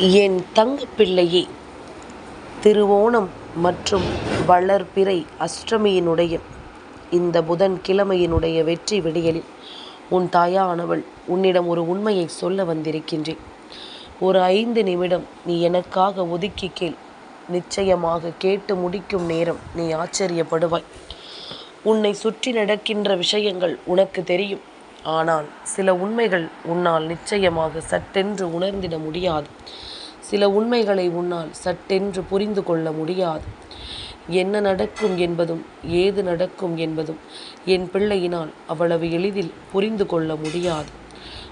என் தங்கப்பிள்ளையே திருவோணம் மற்றும் வளர்பிறை அஷ்டமியினுடைய இந்த புதன் கிழமையினுடைய வெற்றி விடியலில் உன் தாயானவள் உன்னிடம் ஒரு உண்மையை சொல்ல வந்திருக்கின்றேன். ஒரு ஐந்து நிமிடம் நீ எனக்காக ஒதுக்கி கேள். நிச்சயமாக கேட்டு முடிக்கும் நேரம் நீ ஆச்சரியப்படுவாய். உன்னை சுற்றி நடக்கின்ற விஷயங்கள் உனக்கு தெரியும். ஆனால் சில உண்மைகள் உன்னால் நிச்சயமாக சட்டென்று உணர்ந்திட முடியாது. சில உண்மைகளை உன்னால் சட்டென்று புரிந்து கொள்ள முடியாது. என்ன நடக்கும் என்பதும் ஏது நடக்கும் என்பதும் என் பிள்ளையினால் அவ்வளவு எளிதில் புரிந்து கொள்ள முடியாது.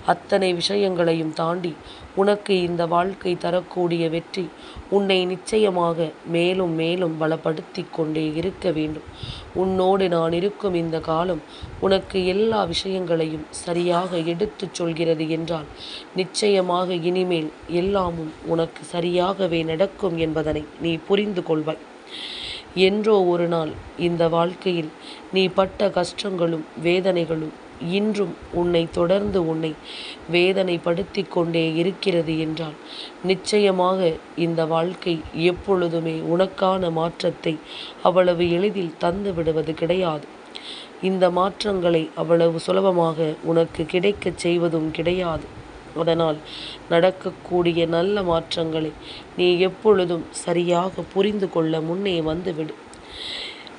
அத்தனை விஷயங்களையும் தாண்டி உனக்கு இந்த வாழ்க்கை தரக்கூடிய வெற்றி உன்னை நிச்சயமாக மேலும் மேலும் பலப்படுத்தி கொண்டே இருக்க வேண்டும். உன்னோடு நான் இருக்கும் இந்த காலம் உனக்கு எல்லா விஷயங்களையும் சரியாக எடுத்துச் சொல்கிறது என்றால் நிச்சயமாக இனிமேல் எல்லாமும் உனக்கு சரியாகவே நடக்கும் என்பதனை நீ புரிந்து கொள்வாய். என்றோ ஒரு நாள் இந்த வாழ்க்கையில் நீ பட்ட கஷ்டங்களும் வேதனைகளும் இன்றும் உன்னை தொடர்ந்து உன்னை வேதனைப்படுத்தி கொண்டே இருக்கிறது என்றால் நிச்சயமாக இந்த வாழ்க்கை எப்பொழுதுமே உனக்கான மாற்றத்தை அவ்வளவு எளிதில் தந்து விடுவது கிடையாது. இந்த மாற்றங்களை அவ்வளவு சுலபமாக உனக்கு கிடைக்கச் செய்வதும் கிடையாது. அதனால் நடக்கக்கூடிய நல்ல மாற்றங்களை நீ எப்பொழுதும் சரியாக புரிந்து கொள்ள முன்னே வந்துவிடு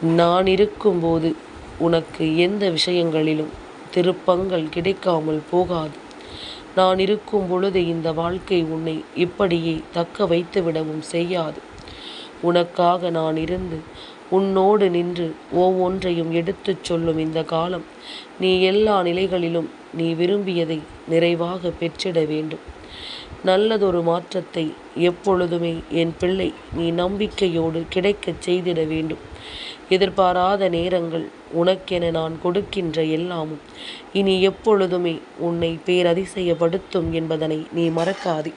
நான் இருக்கும்போது உனக்கு எந்த விஷயங்களிலும் திருப்பங்கள் கிடைக்காமல் போகாது. நான் இருக்கும் பொழுது இந்த வாழ்க்கை உன்னை இப்படியே தக்க வைத்துவிடவும் செய்யாது. உனக்காக நான் இருந்து உன்னோடு நின்று ஒவ்வொன்றையும் எடுத்துச் சொல்லும் இந்த காலம் நீ எல்லா நிலைகளிலும் நீ விரும்பியதை நிறைவாக பெற்றிட வேண்டும். நல்லதொரு மாற்றத்தை எப்பொழுதுமே என் பிள்ளை நீ நம்பிக்கையோடு கிடைக்கச் செய்திட வேண்டும். எதிர்பாராத நேரங்கள் உனக்கென நான் கொடுக்கின்ற எல்லாமும். இனி எப்பொழுதுமே உன்னை பேரதிசயப்படுத்தும் என்பதனை நீ மறக்காதே.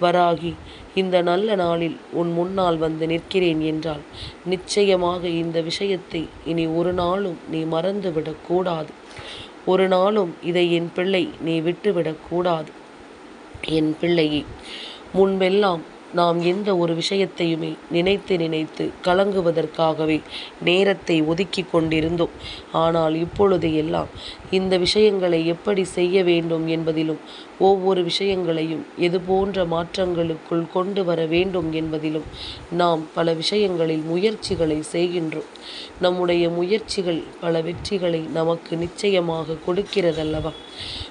வராகி இந்த நல்ல நாளில் உன் முன்னால் வந்து நிற்கிறேன் என்றால் நிச்சயமாக இந்த விஷயத்தை இனி ஒரு நாளும் நீ மறந்துவிடக்கூடாது ஒரு நாளும் இதை என் பிள்ளை நீ விட்டுவிடக்கூடாது என் பிள்ளையே முன்பெல்லாம் நாம் எந்த ஒரு விஷயத்தையுமே நினைத்து நினைத்து கலங்குவதற்காகவே நேரத்தை ஒதுக்கி கொண்டிருந்தோம். ஆனால் இப்பொழுது எல்லாம் இந்த விஷயங்களை எப்படி செய்ய வேண்டும் என்பதிலும் ஒவ்வொரு விஷயங்களையும் எது போன்ற மாற்றங்களுக்குள் கொண்டு வர வேண்டும் என்பதிலும் நாம் பல விஷயங்களில் முயற்சிகளை செய்கின்றோம். நம்முடைய முயற்சிகள் பல வெற்றிகளை நமக்கு நிச்சயமாக கொடுக்கிறதல்லவா?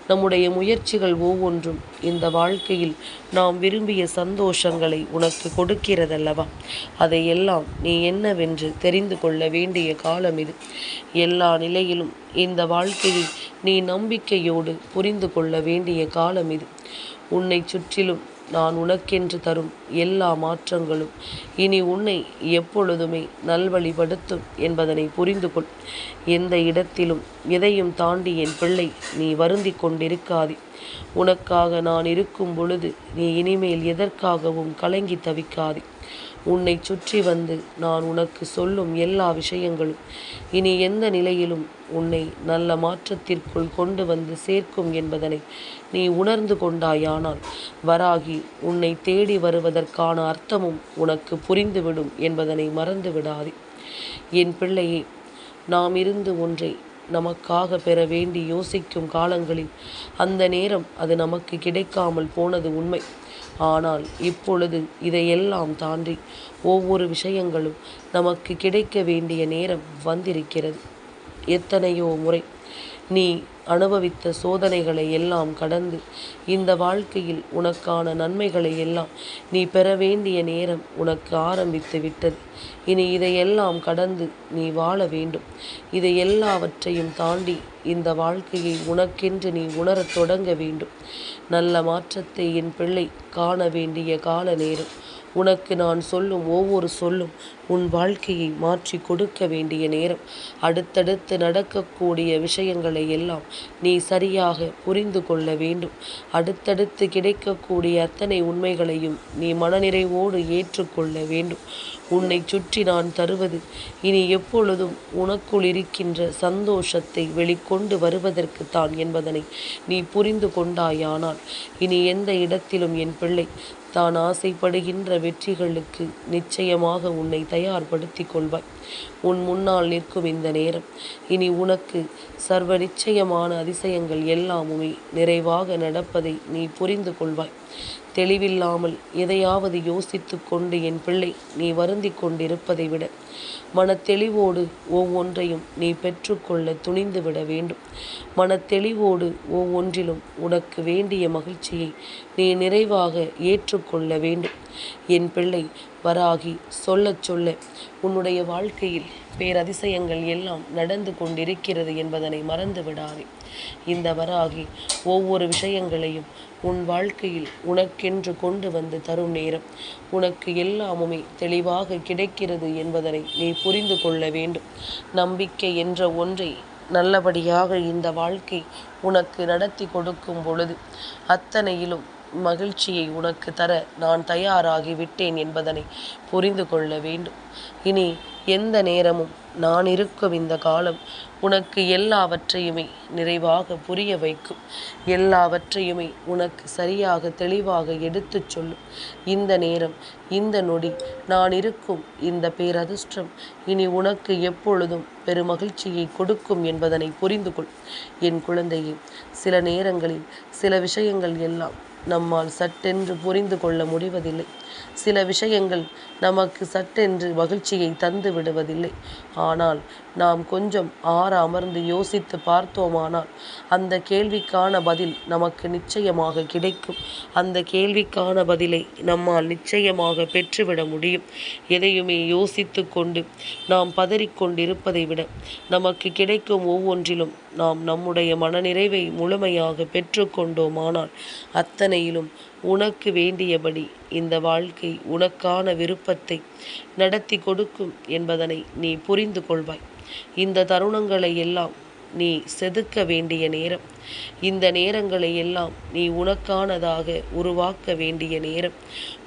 நம்முடைய முயற்சிகள் ஒவ்வொன்றும் இந்த வாழ்க்கையில் நாம் விரும்பிய சந்தோஷங்களை உனக்கு கொடுக்கிறதல்லவா? அதையெல்லாம் நீ என்னவென்று தெரிந்து கொள்ள வேண்டிய காலம் இது. எல்லா நிலையிலும் இந்த வாழ்க்கையை நீ நம்பிக்கையோடு புரிந்து கொள்ள வேண்டிய காலம் இது. உன்னை சுற்றிலும் நான் உனக்கென்று தரும் எல்லா மாற்றங்களும் இனி உன்னை எப்பொழுதுமே நல்வழிப்படுத்தும் என்பதனை புரிந்து கொள் எந்த இடத்திலும் எதையும் தாண்டி என் பிள்ளை நீ வருந்தி கொண்டிருக்காதே. உனக்காக நான் இருக்கும் பொழுது நீ இனிமேல் எதற்காகவும் கலங்கி தவிக்காதே. உன்னை சுற்றி வந்து நான் உனக்கு சொல்லும் எல்லா விஷயங்களும் இனி எந்த நிலையிலும் உன்னை நல்ல மாற்றத்திற்குள் கொண்டு வந்து சேர்க்கும் என்பதனை நீ உணர்ந்து கொண்டாயானால் வராகி உன்னை தேடி வருவதற்கான அர்த்தமும் உனக்கு புரிந்துவிடும் என்பதனை மறந்து விடாதே. என் பிள்ளையே நாம் இருந்து ஒன்றை நமக்காக பெற வேண்டி யோசிக்கும் காலங்களில் அந்த நேரம் அது நமக்கு கிடைக்காமல் போனது உண்மை. ஆனால் இப்பொழுது இதையெல்லாம் தாண்டி ஒவ்வொரு விஷயங்களும் நமக்கு கிடைக்க வேண்டிய நேரம் வந்திருக்கிறது. எத்தனையோ முறை நீ அனுபவித்த சோதனைகளை எல்லாம் கடந்து இந்த வாழ்க்கையில் உனக்கான நன்மைகளை எல்லாம் நீ பெற வேண்டிய நேரம் உனக்கு ஆரம்பித்து விட்டது. இனி இதையெல்லாம் கடந்து நீ வாழ வேண்டும். இதை எல்லாவற்றையும் தாண்டி இந்த வாழ்க்கையை உனக்கென்று நீ உணரத் தொடங்க வேண்டும். நல்ல மாற்றத்தை என் பிள்ளை காண வேண்டிய கால நேரம் உனக்கு நான் சொல்லும் ஒவ்வொரு சொல்லும் உன் வாழ்க்கையை மாற்றி கொடுக்க வேண்டிய நேரம். அடுத்தடுத்து நடக்கக்கூடிய விஷயங்களை எல்லாம் நீ சரியாக புரிந்து கொள்ள வேண்டும். அடுத்தடுத்து கிடைக்கக்கூடிய அத்தனை உண்மைகளையும் நீ மனநிறைவோடு ஏற்றுக்கொள்ள வேண்டும். உன்னை சுற்றி நான் தருவது இனி எப்பொழுதும் உனக்குள் இருக்கின்ற சந்தோஷத்தை வெளிக்கொண்டு வருவதற்கு வருவதற்குத்தான் என்பதனை நீ புரிந்து கொண்டாயானால் இனி எந்த இடத்திலும் என் பிள்ளை தான் ஆசைப்படுகின்ற வெற்றிகளுக்கு நிச்சயமாக உன்னை தயார்படுத்தி கொள்வாய். உன் முன்னால் நிற்கும் இந்த நேரம். இனி உனக்கு சர்வ நிச்சயமான அதிசயங்கள் எல்லாமுமே நிறைவாக நடப்பதை நீ புரிந்து கொள்வாய். தெளிவில்லாமல் எதையாவது யோசித்து கொண்டு என் பிள்ளை நீ வருந்தி கொண்டிருப்பதை விட மனத்தெளிவோடு ஒவ்வொன்றையும் நீ பெற்றுக்கொள்ள துணிந்து விட வேண்டும். மனத்தெளிவோடு ஒவ்வொன்றிலும் உனக்கு வேண்டிய மகிழ்ச்சியை நீ நிறைவாக ஏற்றுக்கொள்ள வேண்டும். என் பிள்ளை வராகி சொல்ல சொல்ல. உன்னுடைய வாழ்க்கையில் பேரதிசயங்கள் எல்லாம் நடந்து கொண்டிருக்கிறது என்பதனை மறந்து விடாதே. இந்த வராகி ஒவ்வொரு விஷயங்களையும் உன் வாழ்க்கையில் உனக்கென்று கொண்டு வந்து தரும் நேரம். உனக்கு எல்லாமுமே தெளிவாக கிடைக்கிறது என்பதனை நீ புரிந்து கொள்ள வேண்டும். நம்பிக்கை என்ற ஒன்றை நல்லபடியாக இந்த வாழ்க்கை உனக்கு நடத்தி கொடுக்கும் பொழுது அத்தனையிலும் மகிழ்ச்சியை உனக்கு தர நான் தயாராகி விட்டேன் என்பதனை புரிந்து கொள்ள வேண்டும். இனி எந்த நேரமும் நான் இருக்கும் இந்த காலம் உனக்கு எல்லாவற்றையுமே நிறைவாக புரிய வைக்கும். எல்லாவற்றையுமே உனக்கு சரியாக தெளிவாக எடுத்துச் சொல்லும். இந்த நேரம் இந்த நொடி நான் இருக்கும் இந்த பேரதிர்ஷ்டம் இனி உனக்கு எப்பொழுதும் பெருமகிழ்ச்சியை கொடுக்கும் என்பதனை புரிந்து கொள். என் குழந்தையே சில நேரங்களில் சில விஷயங்கள் எல்லாம் நம்மால் சட்டென்று புரிந்து கொள்ள முடிவதில்லை. சில விஷயங்கள் நமக்கு சட்டென்று மகிழ்ச்சியை தந்து விடுவதில்லை. ஆனால் நாம் கொஞ்சம் ஆற அமர்ந்து யோசித்து பார்த்தோமானால் அந்த கேள்விக்கான பதில் நமக்கு நிச்சயமாக கிடைக்கும். அந்த கேள்விக்கான பதிலை நம்மால் நிச்சயமாக பெற்றுவிட முடியும். எதையுமே யோசித்து கொண்டு நாம் பதறிக்கொண்டிருப்பதை விட நமக்கு கிடைக்கும் ஒவ்வொன்றிலும் நாம் நம்முடைய மனநிறைவை முழுமையாக பெற்றுக்கொண்டோமானால் அத்தனையிலும் உனக்கு வேண்டியபடி இந்த வாழ்க்கை உனக்கான விருப்பத்தை நடத்தி கொடுக்கும் என்பதனை நீ புரிந்து கொள்வாய். இந்த தருணங்களை எல்லாம் நீ செதுக்க வேண்டிய நேரம். இந்த நேரங்களை எல்லாம் நீ உனக்கானதாக உருவாக்க வேண்டிய நேரம்.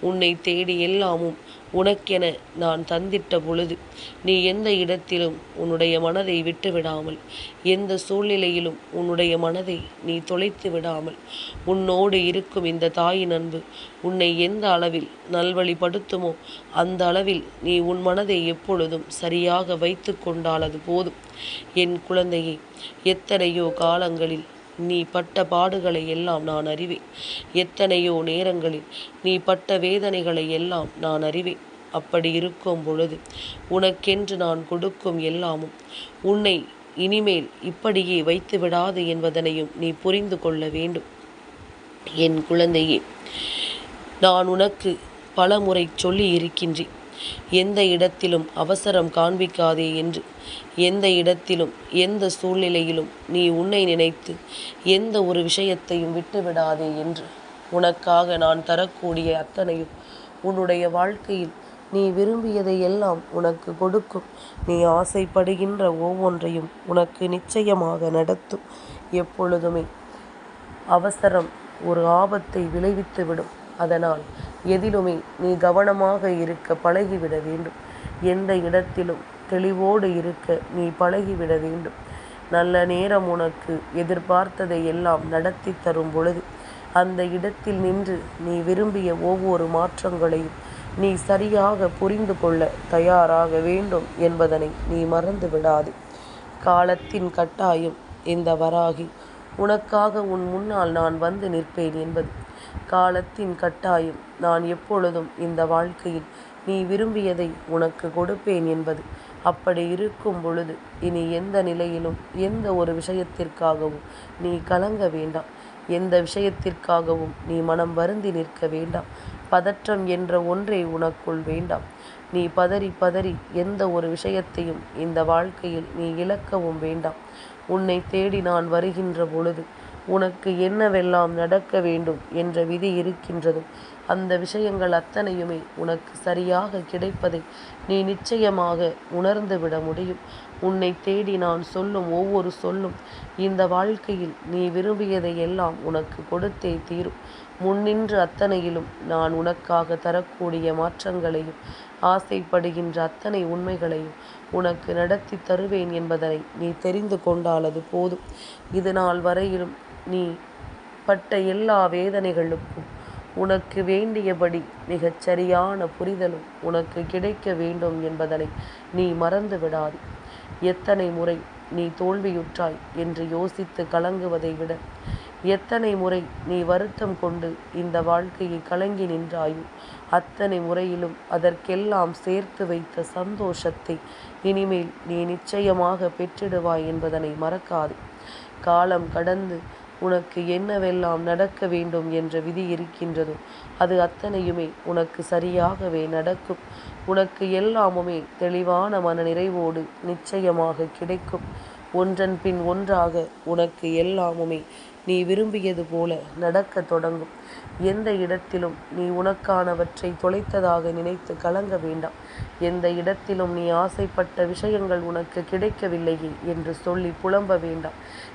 உன்னை தேடி எல்லாமும் உனக்கென நான் தந்திட்ட பொழுது நீ எந்த இடத்திலும் உன்னுடைய மனதை விட்டு விடாமல் எந்த சூழ்நிலையிலும் உன்னுடைய மனதை நீ தொலைத்து விடாமல் உன்னோடு இருக்கும் இந்த தாயின் அன்பு உன்னை எந்த அளவில் நல்வழிப்படுத்துமோ அந்த அளவில் நீ உன் மனதை எப்பொழுதும் சரியாக வைத்து கொண்டால் அது போதும். என் குழந்தையை எத்தனையோ காலங்களில் நீ பட்ட பாடுகளை எல்லாம் நான் அறிவேன். எத்தனையோ நேரங்களில் நீ பட்ட வேதனைகளை எல்லாம் நான் அறிவேன். அப்படி இருக்கும் பொழுது உனக்கென்று நான் கொடுக்கும் எல்லாமும் உன்னை இனிமேல் இப்படியே வைத்து விடாது என்பதனையும் நீ புரிந்து கொள்ள வேண்டும். என் குழந்தையே நான் உனக்கு பல முறை சொல்லி இருக்கின்றேன் எந்த இடத்திலும் அவசரம் காண்பிக்காதே என்று எந்த இடத்திலும் எந்த சூழ்நிலையிலும் நீ உன்னை நினைத்து எந்த ஒரு விஷயத்தையும் விட்டுவிடாதே என்று உனக்காக நான் தரக்கூடிய அத்தனையும் உன்னுடைய வாழ்க்கையில் நீ விரும்பியதை எல்லாம் உனக்கு கொடுக்கும். நீ ஆசைப்படுகின்ற ஒவ்வொன்றையும் உனக்கு நிச்சயமாக நடத்தும். எப்பொழுதுமே அவசரம் ஒரு ஆபத்தை விளைவித்துவிடும் அதனால் எதிலுமே நீ கவனமாக இருக்க பழகிவிட வேண்டும். எந்த இடத்திலும் தெளிவோடு இருக்க நீ பழகிவிட வேண்டும். நல்ல நேரம் உனக்கு எதிர்பார்த்ததை எல்லாம் நடத்தி தரும் பொழுது அந்த இடத்தில் நின்று நீ விரும்பிய ஒவ்வொரு மாற்றங்களையும் நீ சரியாக புரிந்து கொள்ள தயாராக வேண்டும் என்பதனை நீ மறந்து விடாது. காலத்தின் கட்டாயம் இந்த வராகி உனக்காக உன் முன்னால் நான் வந்து நிற்பேன் என்பது. காலத்தின் கட்டாயம் நான் எப்பொழுதும் இந்த வாழ்க்கையில் நீ விரும்பியதை உனக்கு கொடுப்பேன் என்பது. அப்படி இருக்கும் பொழுது இனி எந்த நிலையிலும் எந்த ஒரு விஷயத்திற்காகவும் நீ கலங்க வேண்டாம். எந்த விஷயத்திற்காகவும் நீ மனம் வருந்தி நிற்க வேண்டாம். பதற்றம் என்ற ஒன்றே உனக்குள் வேண்டாம். நீ பதறி பதறி எந்த ஒரு விஷயத்தையும் இந்த வாழ்க்கையில் நீ இழக்கவும் வேண்டாம். உன்னை தேடி நான் வருகின்ற பொழுது உனக்கு என்னவெல்லாம் நடக்க வேண்டும் என்ற விதி இருக்கின்றதோ. அந்த விஷயங்கள் அத்தனையுமே உனக்கு சரியாக கிடைப்பதை நீ நிச்சயமாக உணர்ந்துவிட முடியும். உன்னை தேடி நான் சொல்லும் ஒவ்வொரு சொல்லும் இந்த வாழ்க்கையில் நீ விரும்பியதை எல்லாம் உனக்கு கொடுத்தே தீரும். முன்னின்று அத்தனையிலும் நான் உனக்காக தரக்கூடிய மாற்றங்களையும் ஆசைப்படுகின்ற அத்தனை உண்மைகளையும் உனக்கு நடத்தி தருவேன் என்பதனை நீ தெரிந்து கொண்டாலது போதும். இது நாள் வரையிலும் நீ பட்ட எல்லா வேதனைகளுக்கும் உனக்கு வேண்டியபடி மிகச் சரியான புரிதலும் உனக்கு கிடைக்க வேண்டும் என்பதனை நீ மறந்து விடாது. எத்தனை முறை நீ தோல்வியுற்றாய் என்று யோசித்து கலங்குவதை விட எத்தனை முறை நீ வருத்தம் கொண்டு இந்த வாழ்க்கையை கலங்கி நின்றாயோ அத்தனை முறையிலும் அதற்கெல்லாம் சேர்த்து வைத்த சந்தோஷத்தை இனிமேல் நீ நிச்சயமாக பெற்றிடுவாய் என்பதனை மறக்காது. காலம் கடந்து உனக்கு என்னவெல்லாம் நடக்க வேண்டும் என்ற விதி இருக்கின்றதோ. அது அத்தனையுமே உனக்கு சரியாகவே நடக்கும். உனக்கு எல்லாமுமே தெளிவான மன நிறைவோடு நிச்சயமாக கிடைக்கும். ஒன்றன் பின் ஒன்றாக உனக்கு எல்லாமுமே. நீ விரும்பியது போல நடக்கத் தொடங்கும். எந்த இடத்திலும் நீ உனக்கானவற்றை தொலைத்ததாக நினைத்து கலங்க வேண்டாம். எந்த இடத்திலும் நீ ஆசைப்பட்ட விஷயங்கள் உனக்கு கிடைக்கவில்லையே என்று சொல்லி புலம்ப வேண்டாம்.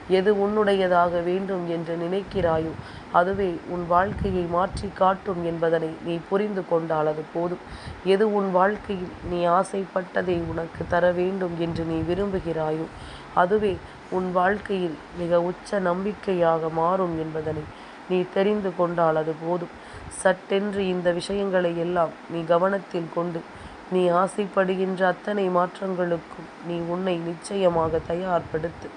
எது உன்னுடையதாக வேண்டும் என்று நினைக்கிறாயோ அதுவே உன் வாழ்க்கையை மாற்றி காட்டும் என்பதனை நீ புரிந்து கொண்டால் அது போதும். எது உன் வாழ்க்கையில் நீ ஆசைப்பட்டதை உனக்கு தர வேண்டும் என்று நீ விரும்புகிறாயோ அதுவே உன் வாழ்க்கையில் மிக உச்ச நம்பிக்கையாக மாறும் என்பதனை நீ தெரிந்து கொண்டால் அது போதும். சட்டென்று இந்த விஷயங்களை எல்லாம் நீ கவனத்தில் கொண்டு நீ ஆசைப்படுகின்ற அத்தனை மாற்றங்களுக்கும் நீ உன்னை நிச்சயமாக தயார்படுத்து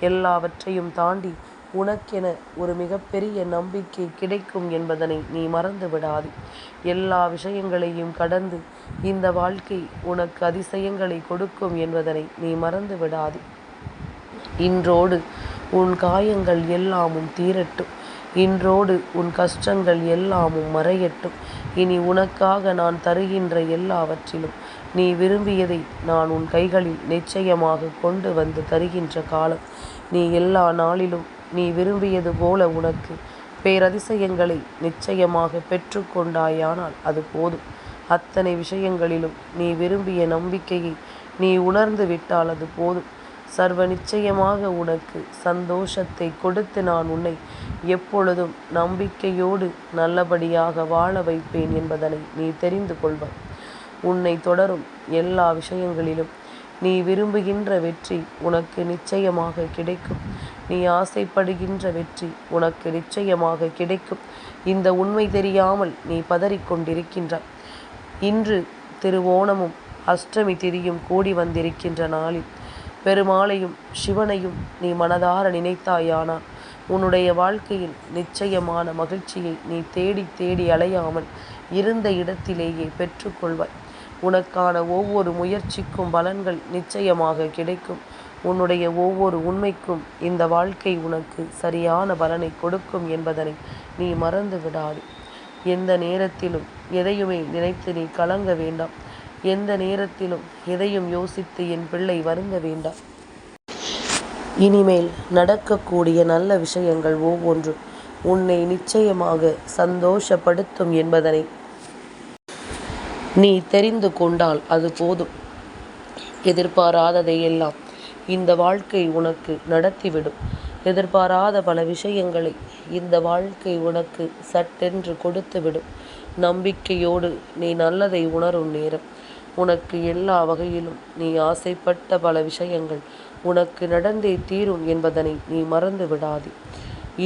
எல்லாவற்றையும் தாண்டி உனக்கென ஒரு மிகப்பெரிய நம்பிக்கை கிடைக்கும் என்பதனை நீ மறந்து விடாது எல்லா விஷயங்களையும் கடந்து இந்த வாழ்க்கை உனக்கு அதிசயங்களை கொடுக்கும் என்பதனை நீ மறந்து விடாது இன்றோடு உன் காயங்கள் எல்லாமும் தீரட்டும். இன்றோடு உன் கஷ்டங்கள் எல்லாமும் மறையட்டும். இனி உனக்காக நான் தருகின்ற எல்லாவற்றிலும் நீ விரும்பியதை நான் உன் கைகளில் நிச்சயமாக கொண்டு வந்து தருகின்ற காலம். நீ எல்லா நாளிலும் நீ விரும்பியது போல உனக்கு பேரதிசயங்களை நிச்சயமாக பெற்றுக்கொண்டாயானால் அது போதும். அத்தனை விஷயங்களிலும் நீ விரும்பிய நம்பிக்கையை நீ உணர்ந்து விட்டால் அது போதும். சர்வ நிச்சயமாக உனக்கு சந்தோஷத்தை கொடுத்து நான் உன்னை எப்பொழுதும் நம்பிக்கையோடு நல்லபடியாக வாழ வைப்பேன் என்பதனை நீ தெரிந்து கொள்வாய். உன்னை தொடரும் எல்லா விஷயங்களிலும் நீ விரும்புகின்ற வெற்றி உனக்கு நிச்சயமாக கிடைக்கும். நீ ஆசைப்படுகின்ற வெற்றி உனக்கு நிச்சயமாக கிடைக்கும். இந்த உண்மை தெரியாமல் நீ பதறிக்கொண்டிருக்கின்றாய். இன்று திருவோணமும் அஷ்டமி திதியும் கூடி வந்திருக்கின்ற நாளில் பெருமாளையும் சிவனையும் நீ மனதார நினைத்தாயானால் உன்னுடைய வாழ்க்கையில் நிச்சயமான மகிழ்ச்சியை நீ தேடி தேடி அலையாமல் இருந்த இடத்திலேயே பெற்றுக்கொள்வாய். உனக்கான ஒவ்வொரு முயற்சிக்கும் பலன்கள் நிச்சயமாக கிடைக்கும். உன்னுடைய ஒவ்வொரு உண்மைக்கும் இந்த வாழ்க்கை உனக்கு சரியான பலனை கொடுக்கும் என்பதனை நீ மறந்து விடாது எந்த நேரத்திலும் எதையுமே நினைத்து நீ கலங்க வேண்டாம். எந்த நேரத்திலும் எதையும் யோசித்து என் பிள்ளை வருந்த வேண்டாம். இனிமேல் நடக்கக்கூடிய நல்ல விஷயங்கள் ஒவ்வொன்றும் உன்னை நிச்சயமாக சந்தோஷப்படுத்தும் என்பதனை நீ தெரிந்து கொண்டால் அது போதும். எதிர்பாராததையெல்லாம் இந்த வாழ்க்கை உனக்கு நடத்திவிடும். எதிர்பாராத பல விஷயங்களை இந்த வாழ்க்கை உனக்கு சட்டென்று கொடுத்துவிடும். நம்பிக்கையோடு நீ நல்லதை உணரும் நேரம். உனக்கு எல்லா வகையிலும் நீ ஆசைப்பட்ட பல விஷயங்கள் உனக்கு நடந்தே தீரும் என்பதனை நீ மறந்து விடாதே.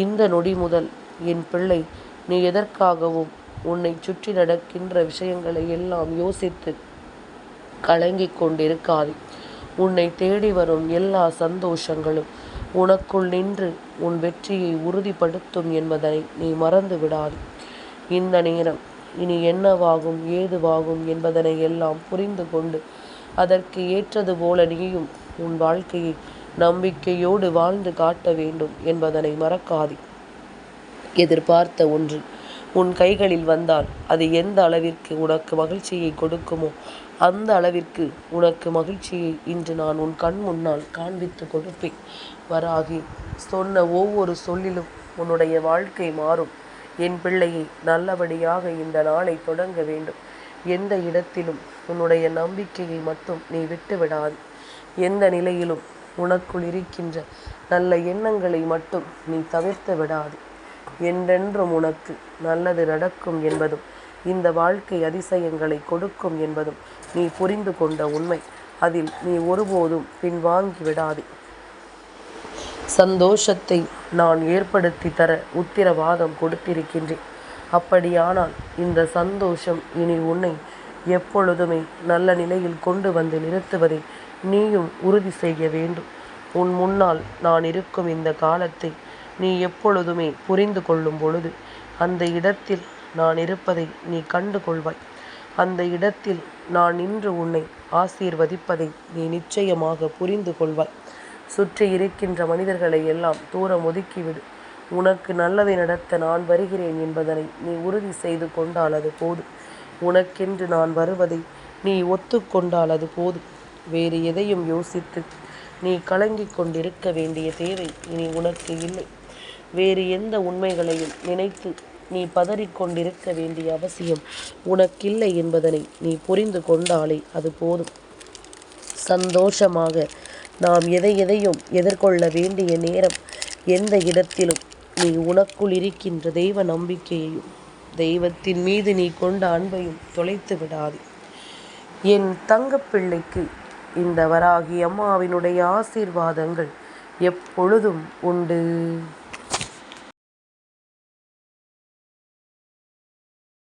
இந்த நொடி முதல் என் பிள்ளை நீ எதற்காகவும் உன்னை சுற்றி நடக்கின்ற விஷயங்களை எல்லாம் யோசித்து கலங்கிக் கொண்டிருக்காதே. உன்னை தேடி வரும் எல்லா சந்தோஷங்களும் உனக்குள் நின்று உன் வெற்றியை உறுதிப்படுத்தும் என்பதனை நீ மறந்து விடாது. இந்த நேரம் இனி என்னவாகும் ஏதுவாகும் என்பதனை எல்லாம் புரிந்து கொண்டு அதற்கு ஏற்றது போல நீயும் உன் வாழ்க்கையை நம்பிக்கையோடு வாழ்ந்து காட்ட வேண்டும் என்பதனை மறக்காதே. எதிர்பார்த்த ஒன்று உன் கைகளில் வந்தால் அது எந்த அளவிற்கு உனக்கு மகிழ்ச்சியை கொடுக்குமோ அந்த அளவிற்கு உனக்கு மகிழ்ச்சியை இன்று நான் உன் கண் முன்னால் காண்பித்து கொடுப்பேன். வராகி சொன்ன ஒவ்வொரு சொல்லிலும் உன்னுடைய வாழ்க்கை மாறும். என் பிள்ளையை நல்லபடியாக இந்த நாளை தொடங்க வேண்டும். எந்த இடத்திலும் உன்னுடைய நம்பிக்கையை மட்டும் நீ விட்டு விடாது எந்த நிலையிலும் உனக்குள் இருக்கின்ற நல்ல எண்ணங்களை மட்டும் நீ தவிர்த்து விடாது. என்றென்றும் உனக்கு நல்லது நடக்கும் என்பதும் இந்த வாழ்க்கை அதிசயங்களை கொடுக்கும் என்பதும் நீ புரிந்து கொண்ட உண்மை. அதில் நீ ஒருபோதும் பின்வாங்கி விடாதே. சந்தோஷத்தை நான் ஏற்படுத்தி தர உத்திரவாதம் கொடுத்திருக்கின்றேன். அப்படியானால் இந்த சந்தோஷம் இனி உன்னை எப்பொழுதுமே நல்ல நிலையில் கொண்டு வந்து நிறுத்துவதை நீயும் உறுதி செய்ய வேண்டும். உன் முன்னால் நான் இருக்கும் இந்த காலத்தை நீ எப்பொழுதுமே புரிந்து கொள்ளும் பொழுது அந்த இடத்தில் நான் இருப்பதை நீ கண்டு கொள்வாய். அந்த இடத்தில் நான் நின்று உன்னை ஆசீர்வதிப்பதை நீ நிச்சயமாக புரிந்து கொள்வாய். சுற்றி இருக்கின்ற மனிதர்களை எல்லாம் தூரம் ஒதுக்கிவிடு. உனக்கு நல்லதை நடத்த நான் வருகிறேன் என்பதனை நீ உறுதி செய்து கொண்டால் அது போதும். உனக்கென்று நான் வருவதை நீ ஒத்துக்கொண்டால் அது போதும். வேறு எதையும் யோசித்து நீ கலங்கிக் கொண்டிருக்க வேண்டிய தேவை இனி உனக்கு இல்லை. வேறு எந்த உண்மைகளையும் நினைத்து நீ பதறிக்கொண்டிருக்க வேண்டிய அவசியம் உனக்கில்லை என்பதனை நீ புரிந்து கொண்டாலே அது போதும். சந்தோஷமாக நாம் எதை எதையும் எதிர்கொள்ள வேண்டிய நேரம் எந்த இடத்திலும் நீ உனக்குள் இருக்கின்ற தெய்வ நம்பிக்கையையும் தெய்வத்தின் மீது நீ கொண்ட அன்பையும் தொலைத்து விடாதே. என் தங்கப்பிள்ளைக்கு இந்த வராகி அம்மாவினுடைய ஆசீர்வாதங்கள் எப்பொழுதும் உண்டு.